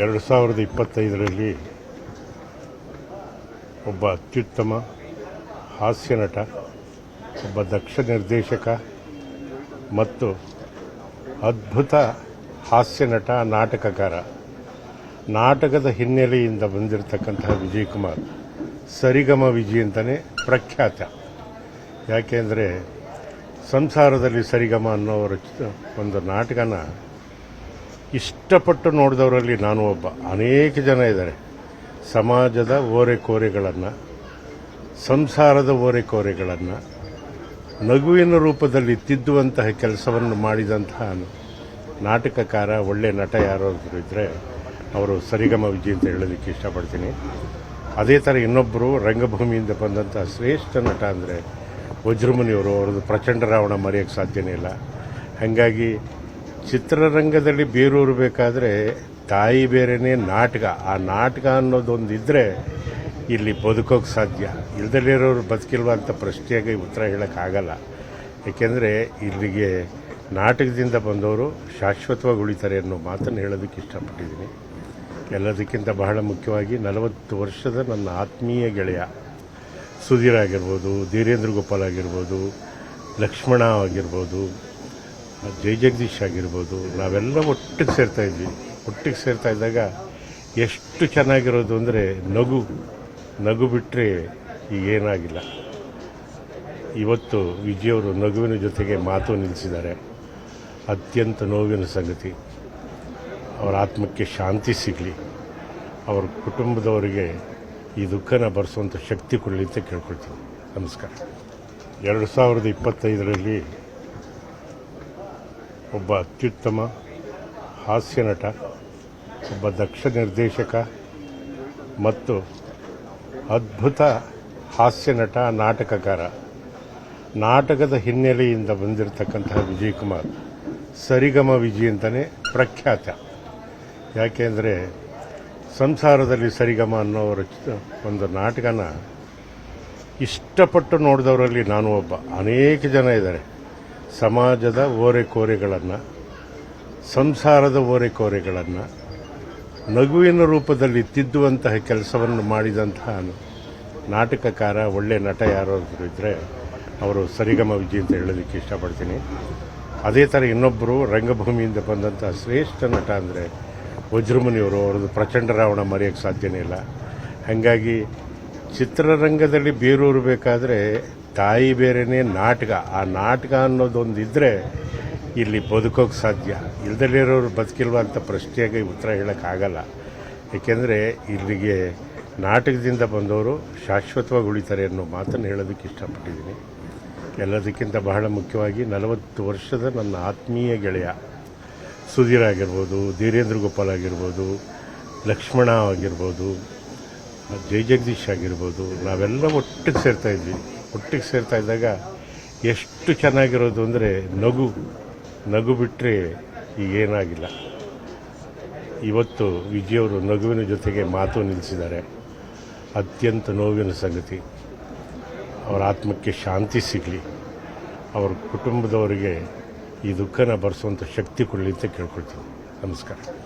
ಎರಡು ಸಾವಿರದ ಇಪ್ಪತ್ತೈದರಲ್ಲಿ ಒಬ್ಬ ಅತ್ಯುತ್ತಮ ಹಾಸ್ಯ ನಟ, ಒಬ್ಬ ದಕ್ಷ ನಿರ್ದೇಶಕ ಮತ್ತು ಅದ್ಭುತ ಹಾಸ್ಯ ನಟ, ನಾಟಕಕಾರ. ನಾಟಕದ ಹಿನ್ನೆಲೆಯಿಂದ ಬಂದಿರತಕ್ಕಂತಹ ವಿಜಯ್ ಕುಮಾರ್ ಸರಿಗಮ ವಿಜಿ ಅಂತಲೇ ಪ್ರಖ್ಯಾತ. ಯಾಕೆಂದರೆ ಸಂಸಾರದಲ್ಲಿ ಸರಿಗಮ ಅನ್ನೋ ಒಂದು ನಾಟಕನ ಇಷ್ಟಪಟ್ಟು ನೋಡಿದವರಲ್ಲಿ ನಾನು ಒಬ್ಬ. ಅನೇಕ ಜನ ಇದ್ದಾರೆ. ಸಮಾಜದ ಓರೆಕೋರೆಗಳನ್ನು, ಸಂಸಾರದ ಓರೆಕೋರೆಗಳನ್ನು, ನಗುವಿನ ರೂಪದಲ್ಲಿ ತಿದ್ದುವಂತಹ ಕೆಲಸವನ್ನು ಮಾಡಿದಂತಹ ನಾಟಕಕಾರ, ಒಳ್ಳೆ ನಟ ಯಾರಾದರೂ ಇದ್ದರೆ ಅವರು ಸರಿಗಮ ವಿಜಯ್ ಅಂತ ಹೇಳೋದಕ್ಕೆ ಇಷ್ಟಪಡ್ತೀನಿ. ಅದೇ ಥರ ಇನ್ನೊಬ್ಬರು ರಂಗಭೂಮಿಯಿಂದ ಬಂದಂಥ ಶ್ರೇಷ್ಠ ನಟ ಅಂದರೆ ವಜ್ರಮುನಿಯವರು. ಅವ್ರದ್ದು ಪ್ರಚಂಡ ರಾವಣ ಮರೆಯೋಕ್ಕೆ ಸಾಧ್ಯನೇ ಇಲ್ಲ. ಹಾಗಾಗಿ ಚಿತ್ರರಂಗದಲ್ಲಿ ಬೇರೂರಬೇಕಾದ್ರೆ ತಾಯಿ ಬೇರೆನೇ ನಾಟಕ. ಆ ನಾಟಕ ಅನ್ನೋದೊಂದು ಇದ್ದರೆ ಇಲ್ಲಿ ಬದುಕೋಕೆ ಸಾಧ್ಯ. ಇಲ್ದಲ್ಲಿರೋರು ಬದುಕಿಲ್ವ ಅಂತ ಪ್ರಶ್ನೆಗೆ ಉತ್ತರ ಹೇಳೋಕ್ಕಾಗಲ್ಲ. ಏಕೆಂದರೆ ಇಲ್ಲಿಗೆ ನಾಟಕದಿಂದ ಬಂದವರು ಶಾಶ್ವತವಾಗಿ ಉಳಿತಾರೆ ಅನ್ನೋ ಮಾತನ್ನು ಹೇಳೋದಕ್ಕೆ ಇಷ್ಟಪಟ್ಟಿದ್ದೀನಿ. ಎಲ್ಲದಕ್ಕಿಂತ ಬಹಳ ಮುಖ್ಯವಾಗಿ ನಲವತ್ತು ವರ್ಷದ ನನ್ನ ಆತ್ಮೀಯ ಗೆಳೆಯ ಸುಧೀರ್ ಆಗಿರ್ಬೋದು, ಧೀರೇಂದ್ರ ಗೋಪಾಲ್ ಆಗಿರ್ಬೋದು, ಲಕ್ಷ್ಮಣ ಆಗಿರ್ಬೋದು ಜೈ ಜಗದೀಶ್ ಆಗಿರ್ಬೋದು, ನಾವೆಲ್ಲ ಒಟ್ಟಿಗೆ ಸೇರ್ತಾ ಇದ್ವಿ. ಒಟ್ಟಿಗೆ ಸೇರ್ತಾ ಇದ್ದಾಗ ಎಷ್ಟು ಚೆನ್ನಾಗಿರೋದು ಅಂದರೆ ನಗು. ನಗು ಬಿಟ್ಟರೆ ಈಗೇನಾಗಿಲ್ಲ. ಇವತ್ತು ವಿಜಯವರು ನಗುವಿನ ಜೊತೆಗೆ ಮಾತು ನಿಲ್ಲಿಸಿದ್ದಾರೆ ಅತ್ಯಂತ ನೋವಿನ ಸಂಗತಿ. ಅವರ ಆತ್ಮಕ್ಕೆ ಶಾಂತಿ ಸಿಗಲಿ. ಅವ್ರ ಕುಟುಂಬದವರಿಗೆ ಈ ದುಃಖನ ಭರಿಸುವಂಥ ಶಕ್ತಿ ಕೊಡಲಿ ಅಂತ ಕೇಳ್ಕೊಳ್ತೀನಿ. ನಮಸ್ಕಾರ. ಎರಡು ಸಾವಿರದ ಇಪ್ಪತ್ತೈದರಲ್ಲಿ ಒಬ್ಬ ಅತ್ಯುತ್ತಮ ಹಾಸ್ಯ ನಟ, ಒಬ್ಬ ದಕ್ಷ ನಿರ್ದೇಶಕ ಮತ್ತು ಅದ್ಭುತ ಹಾಸ್ಯ ನಟ, ನಾಟಕಕಾರ. ನಾಟಕದ ಹಿನ್ನೆಲೆಯಿಂದ ಬಂದಿರತಕ್ಕಂತಹ ವಿಜಯ್ ಕುಮಾರ್ ಸರಿಗಮ ವಿಜಿ ಅಂತಲೇ ಪ್ರಖ್ಯಾತ. ಯಾಕೆಂದರೆ ಸಂಸಾರದಲ್ಲಿ ಸರಿಗಮ ಅನ್ನೋ ಒಂದು ನಾಟಕನ ಇಷ್ಟಪಟ್ಟು ನೋಡಿದವರಲ್ಲಿ ನಾನು ಒಬ್ಬ. ಅನೇಕ ಜನ ಇದ್ದಾರೆ. ಸಮಾಜದ ಓರೆಕೋರೆಗಳನ್ನು, ಸಂಸಾರದ ಓರೆಕೋರೆಗಳನ್ನು, ನಗುವಿನ ರೂಪದಲ್ಲಿ ತಿದ್ದುವಂತಹ ಕೆಲಸವನ್ನು ಮಾಡಿದಂತಹ ನಾಟಕಕಾರ ಒಳ್ಳೆಯ ನಟ ಯಾರಾದರೂ ಇದ್ದರೆ ಅವರು ಸರಿಗಮ ವಿಜಿ ಅಂತ ಹೇಳೋದಕ್ಕೆ ಇಷ್ಟಪಡ್ತೀನಿ. ಅದೇ ಥರ ಇನ್ನೊಬ್ಬರು ರಂಗಭೂಮಿಯಿಂದ ಬಂದಂಥ ಶ್ರೇಷ್ಠ ನಟ ಅಂದರೆ ವಜ್ರಮುನಿಯವರು, ಅವ್ರದ್ದು ಪ್ರಚಂಡ ರಾವಣ ಮರೆಯೋಕ್ಕೆ ಸಾಧ್ಯನೇ ಇಲ್ಲ. ಹಾಗಾಗಿ ಚಿತ್ರರಂಗದಲ್ಲಿ ಬೇರೂರಬೇಕಾದ್ರೆ ತಾಯಿ ಬೇರೆನೇ ನಾಟಕ. ಆ ನಾಟಕ ಅನ್ನೋದೊಂದಿದ್ದರೆ ಇಲ್ಲಿ ಬದುಕೋಕೆ ಸಾಧ್ಯ. ಇಲ್ದಲ್ಲಿರೋರು ಬದುಕಿಲ್ವ ಅಂತ ಪ್ರಶ್ನೆಗೆ ಉತ್ತರ ಹೇಳೋಕ್ಕಾಗಲ್ಲ. ಏಕೆಂದರೆ ಇಲ್ಲಿಗೆ ನಾಟಕದಿಂದ ಬಂದವರು ಶಾಶ್ವತವಾಗಿ ಉಳಿತಾರೆ ಅನ್ನೋ ಮಾತನ್ನು ಹೇಳೋದಕ್ಕೆ ಇಷ್ಟಪಟ್ಟಿದ್ದೀನಿ. ಎಲ್ಲದಕ್ಕಿಂತ ಬಹಳ ಮುಖ್ಯವಾಗಿ ನಲವತ್ತು ವರ್ಷದ ನನ್ನ ಆತ್ಮೀಯ ಗೆಳೆಯ ಸುಧೀರ್ ಆಗಿರ್ಬೋದು, ಧೀರೇಂದ್ರ ಗೋಪಾಲ್ ಆಗಿರ್ಬೋದು, ಲಕ್ಷ್ಮಣ ಆಗಿರ್ಬೋದು ಜೈ ಜಗದೀಶ್ ಆಗಿರ್ಬೋದು, ನಾವೆಲ್ಲ ಒಟ್ಟಿಗೆ ಸೇರ್ತಾ ಇದ್ವಿ. ಒಟ್ಟಿಗೆ ಸೇರ್ತಾ ಇದ್ದಾಗ ಎಷ್ಟು ಚೆನ್ನಾಗಿರೋದು ಅಂದರೆ ನಗು. ನಗು ಬಿಟ್ಟರೆ ಈಗೇನಾಗಿಲ್ಲ. ಇವತ್ತು ವಿಜಯವರು ನಗುವಿನ ಜೊತೆಗೆ ಮಾತು ನಿಲ್ಲಿಸಿದ್ದಾರೆ ಅತ್ಯಂತ ನೋವಿನ ಸಂಗತಿ. ಅವರ ಆತ್ಮಕ್ಕೆ ಶಾಂತಿ ಸಿಗಲಿ. ಅವ್ರ ಕುಟುಂಬದವರಿಗೆ ಈ ದುಃಖನ ಭರಿಸುವಂಥ ಶಕ್ತಿ ಕೊಡಲಿ ಅಂತ ಕೇಳ್ಕೊಳ್ತೀನಿ. ನಮಸ್ಕಾರ.